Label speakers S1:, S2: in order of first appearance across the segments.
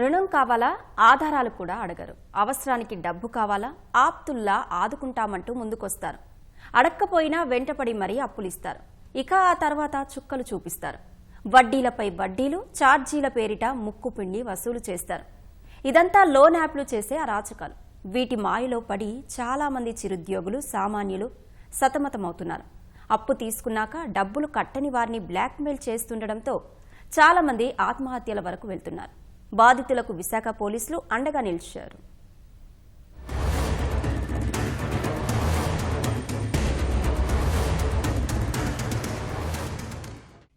S1: రుణం కావాలా? ఆధారాలు కూడా అడగరు. అవసరానికి డబ్బు కావాలా? ఆప్తుల్లా ఆదుకుంటామంటూ ముందుకొస్తారు. అడక్కపోయినా వెంటపడి మరీ అప్పులిస్తారు. ఇక ఆ తర్వాత చుక్కలు చూపిస్తారు. వడ్డీలపై వడ్డీలు ఛార్జీల పేరిట ముక్కు పిండి వసూలు చేస్తారు. ఇదంతా లోన్ యాప్లు చేసే అరాచకాలు. వీటి మాయలో పడి చాలామంది చిరుద్యోగులు సామాన్యులు సతమతమవుతున్నారు. అప్పు తీసుకున్నాక డబ్బులు కట్టని వారిని బ్లాక్మెయిల్ చేస్తుండటంతో చాలామంది ఆత్మహత్యల వరకు వెళ్తున్నారు. బాధితులకు విశాఖ పోలీసులు అండగా నిలిచారు.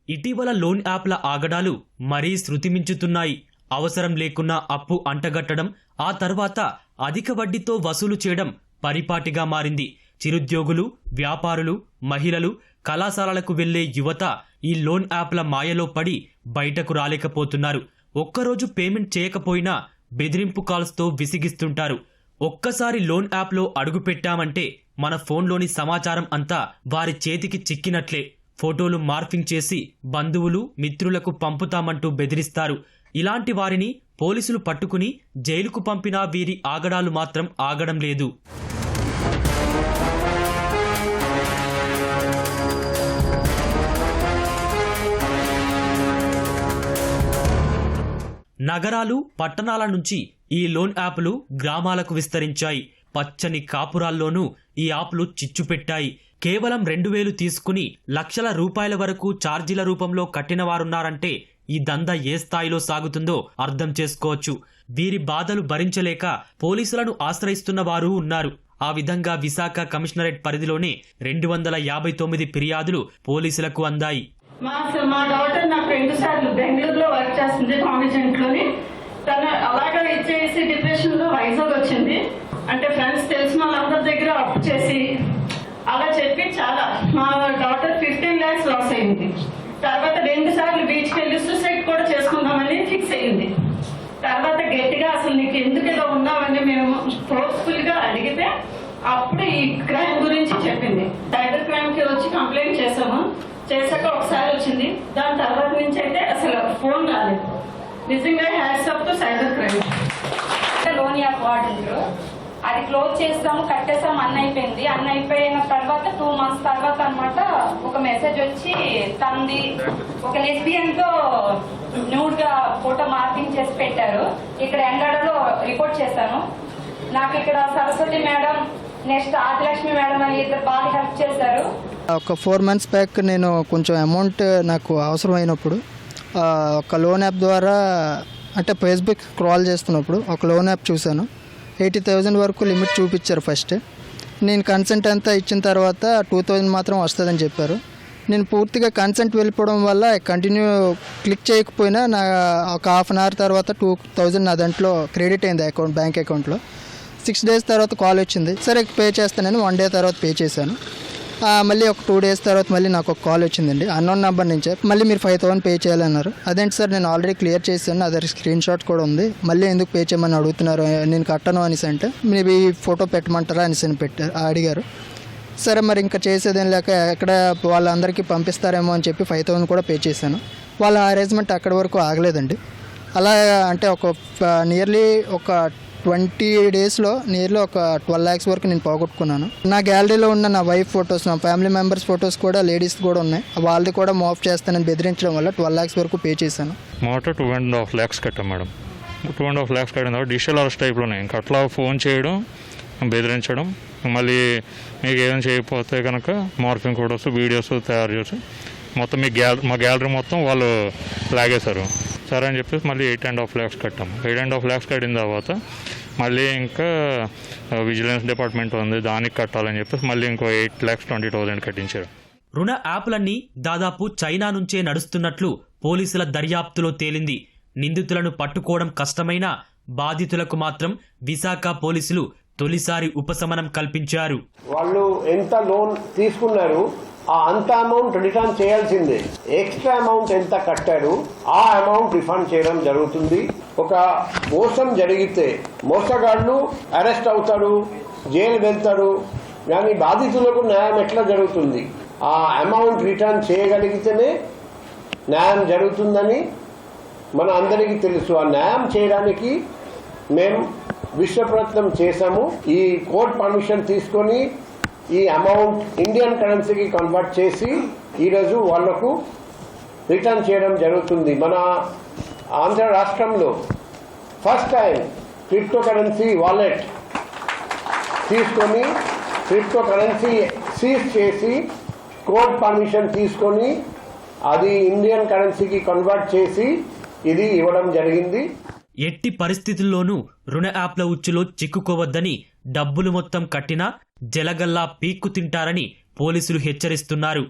S2: ఇటీవల లోన్ యాప్ల ఆగడాలు మరీ శృతిమించుతున్నాయి. అవసరం లేకున్నా అప్పు అంటగట్టడం ఆ తర్వాత అధిక వడ్డీతో వసూలు చేయడం పరిపాటిగా మారింది. చిరుద్యోగులు వ్యాపారులు మహిళలు కళాశాలలకు వెళ్ళే యువత ఈ లోన్ యాప్ల మాయలో పడి బయటకు రాలేకపోతున్నారు. ఒక్కరోజు పేమెంట్ చేయకపోయినా బెదిరింపు కాల్స్తో విసిగిస్తుంటారు. ఒక్కసారి లోన్ యాప్లో అడుగు పెట్టామంటే మన ఫోన్లోని సమాచారం అంతా వారి చేతికి చిక్కినట్లే. ఫోటోలు మార్ఫింగ్ చేసి బంధువులు మిత్రులకు పంపుతామంటూ బెదిరిస్తారు. ఇలాంటి వారిని పోలీసులు పట్టుకుని జైలుకు పంపినా వీరి ఆగడాలు మాత్రం ఆగడం లేదు. నగరాలు పట్టణాల నుంచి ఈ లోన్ యాప్లు గ్రామాలకు విస్తరించాయి. పచ్చని కాపురాల్లోనూ ఈ యాప్లు చిచ్చుపెట్టాయి. కేవలం రెండు వేలు తీసుకుని లక్షల రూపాయల వరకు ఛార్జీల రూపంలో కట్టిన వారున్నారంటే ఈ దందా ఏ స్థాయిలో సాగుతుందో అర్థం చేసుకోవచ్చు. వీరి బాధలు భరించలేక పోలీసులను ఆశ్రయిస్తున్న వారు ఉన్నారు. ఆ విధంగా విశాఖ కమిషనరేట్ పరిధిలోనే రెండు వందల యాభై తొమ్మిది ఫిర్యాదులు పోలీసులకు అందాయి.
S3: మా మా డాటర్ నాకు రెండు సార్లు బెంగళూరులో వర్క్ చేస్తుంది కాంగ్రెజెంట్లోని. తను అలాగా ఇచ్చేసి డిప్రెషన్లో వైజాగ్ వచ్చింది. అంటే ఫ్రెండ్స్ తెలిసిన వాళ్ళందరి దగ్గర అప్పు చేసి అలా చెప్పి చాలా మా డాటర్ ఫిఫ్టీన్ ల్యాక్స్ లాస్ అయింది. తర్వాత రెండు సార్లు బీచ్కి వెళ్ళి సూసైడ్ కూడా చేసుకుందామని ఫిక్స్ అయ్యింది. తర్వాత గట్టిగా అసలు నీకు ఎందుకు ఇలా ఉన్నామని మేము ఫోర్స్ఫుల్గా అడిగితే అప్పుడు ఈ క్రైమ్ గురించి చెప్పింది. సైబర్ క్రైమ్కి వచ్చి కంప్లైంట్ చేసాము చేశాక ఒకసారి వచ్చింది. దాని తర్వాత నుంచి అయితే అసలు ఫోన్ రాలేదు. నిజంగా hats up to cyber crime.
S4: Loan app వాడిండ్రు అది క్లోజ్ చేస్తాము కట్టేసాం అన్న అయిపోయింది. అన్న అయిపోయిన తర్వాత టూ మంత్స్ తర్వాత అన్నమాట ఒక మెసేజ్ వచ్చి తనది ఒక లెస్బియన్తో న్యూడ్గా ఫోటో మార్కింగ్ చేసి పెట్టారు. ఇక్కడ ఎంగడలో రిపోర్ట్ చేశాను నాకు ఇక్కడ Saraswati madam next Adilakshmi madam అని ఇద్దరు బాగా హెల్ప్ చేశారు.
S5: ఒక ఫోర్ మంత్స్ బ్యాక్ నేను కొంచెం అమౌంట్ నాకు అవసరమైనప్పుడు ఒక లోన్ యాప్ ద్వారా అంటే ఫేస్బుక్ క్రాల్ చేస్తున్నప్పుడు ఒక లోన్ యాప్ చూశాను. ఎయిటీ థౌజండ్ వరకు లిమిట్ చూపించారు ఫస్ట్ నేను కన్సెంట్ అంతా ఇచ్చిన తర్వాత టూ థౌజండ్ మాత్రం వస్తుందని చెప్పారు. నేను పూర్తిగా కన్సెంట్ వెళ్ళిపోవడం వల్ల కంటిన్యూ క్లిక్ చేయకపోయినా నా ఒక హాఫ్ అన్ అవర్ తర్వాత టూ థౌజండ్ నా దాంట్లో క్రెడిట్ అయింది అకౌంట్ బ్యాంక్ అకౌంట్లో సిక్స్ డేస్ తర్వాత కాల్ వచ్చింది. సరే పే చేస్తానని వన్ డే తర్వాత పే చేశాను. మళ్ళీ ఒక టూ డేస్ తర్వాత మళ్ళీ నాకు ఒక కాల్ వచ్చిందండి. అన్నోన్ నెంబర్ నుంచే. మళ్ళీ మీరు ఫైవ్ థౌసండ్ పే చేయాలన్నారు. అదేంటి సార్ నేను ఆల్రెడీ క్లియర్ చేశాను. అదే స్క్రీన్ షాట్ కూడా ఉంది. మళ్ళీ ఎందుకు పే చేయమని అడుగుతున్నారు? నేను కట్టను అనేసి అంటే మేబీ ఫోటో పెట్టమంటారా అనేసి పెట్టారు అడిగారు. సరే మరి ఇంకా చేసేదేం లేక ఎక్కడ వాళ్ళందరికీ పంపిస్తారేమో అని చెప్పి ఫైవ్ థౌసండ్ కూడా పే చేశాను. వాళ్ళ అరేంజ్మెంట్ అక్కడి వరకు ఆగలేదండి. అలా అంటే ఒక నియర్లీ ఒక ట్వంటీ డేస్లో నియర్లీ ఒక ట్వెల్వ్ ల్యాక్స్ వరకు నేను పోగొట్టుకున్నాను. నా గ్యాలరీలో ఉన్న నా వైఫ్ ఫొటోస్ నా ఫ్యామిలీ మెంబర్స్ ఫొటోస్ కూడా లేడీస్ కూడా ఉన్నాయి. వాళ్ళది కూడా మాఫ్ చేస్తానని బెదిరించడం వల్ల ట్వెల్వ్ ల్యాక్స్ వరకు పే చేశాను.
S6: Motor two and half lakhs కట్టాం madam. Two and half lakhs కట్టిన తర్వాత డిజిటల్ అరెస్ట్ టైప్లోనే ఇంకా అట్లా ఫోన్ చేయడం బెదిరించడం మళ్ళీ మీకు ఏదైనా చేయకపోతే కనుక మార్పింగ్ ఫోటోస్ వీడియోస్ తయారు చేసి మొత్తం మీ గ్యాల మా గ్యాలరీ మొత్తం వాళ్ళు లాగేశారు. సరే అని చెప్పేసి మళ్ళీ ఎయిట్ అండ్ హాఫ్ ల్యాక్స్ కట్టాము ఎయిట్ అండ్ హాఫ్ ల్యాక్స్ కట్టిన తర్వాత మళ్ళీ ఇంకా విజిలెన్స్ డిపార్ట్మెంట్ ఉంది దానికి కట్టాలని చెప్పేసి మళ్ళీ ఇంకో ఎయిట్ ల్యాక్స్ ట్వంటీ థౌసండ్ కట్టించారు.
S2: రుణ యాప్లన్నీ దాదాపు చైనా నుంచే నడుస్తున్నట్లు పోలీసుల దర్యాప్తులో తేలింది. నిందితులను పట్టుకోవడం కష్టమైనా బాధితులకు మాత్రం విశాఖ పోలీసులు తొలిసారి ఉపశమనం కల్పించారు.
S7: వాళ్ళు ఎంత లోన్ తీసుకున్నారు ఆ అంత అమౌంట్ రిటర్న్ చేయాల్సిందే. ఎక్స్ట్రా అమౌంట్ ఎంత కట్టారు ఆ అమౌంట్ రిఫండ్ చేయడం జరుగుతుంది. ఒక మోసం జరిగితే మోసగాళ్ళు అరెస్ట్ అవుతాడు జైలు వెళ్తాడు కానీ బాధితులకు న్యాయం ఎట్లా జరుగుతుంది? ఆ అమౌంట్ రిటర్న్ చేయగలిగితేనే న్యాయం జరుగుతుందని మన అందరికీ తెలుసు. ఆ న్యాయం చేయడానికి మేము విశ్వప్రయత్నం చేశాము. ఈ కోర్ట్ పర్మిషన్ తీసుకొని ఈ అమౌంట్ ఇండియన్ కరెన్సీకి కన్వర్ట్ చేసి ఈరోజు వాళ్ళకు రిటర్న్ చేయడం జరుగుతుంది. మన ఆంధ్ర రాష్ట్రంలో first time crypto currency wallet తీసుకొని క్రిప్టో కరెన్సీ సీజ్ చేసి కోర్ట్ పర్మిషన్ తీసుకొని అది ఇండియన్ కరెన్సీకి కన్వర్ట్ చేసి ఇది ఇవ్వడం జరిగింది.
S2: ఎట్టి పరిస్థితుల్లోనూ రుణ యాప్ల ఉచ్చులో చిక్కుకోవద్దని డబ్బులు మొత్తం కట్టినా జలగల్లా పీక్కు తింటారని పోలీసులు హెచ్చరిస్తున్నారు.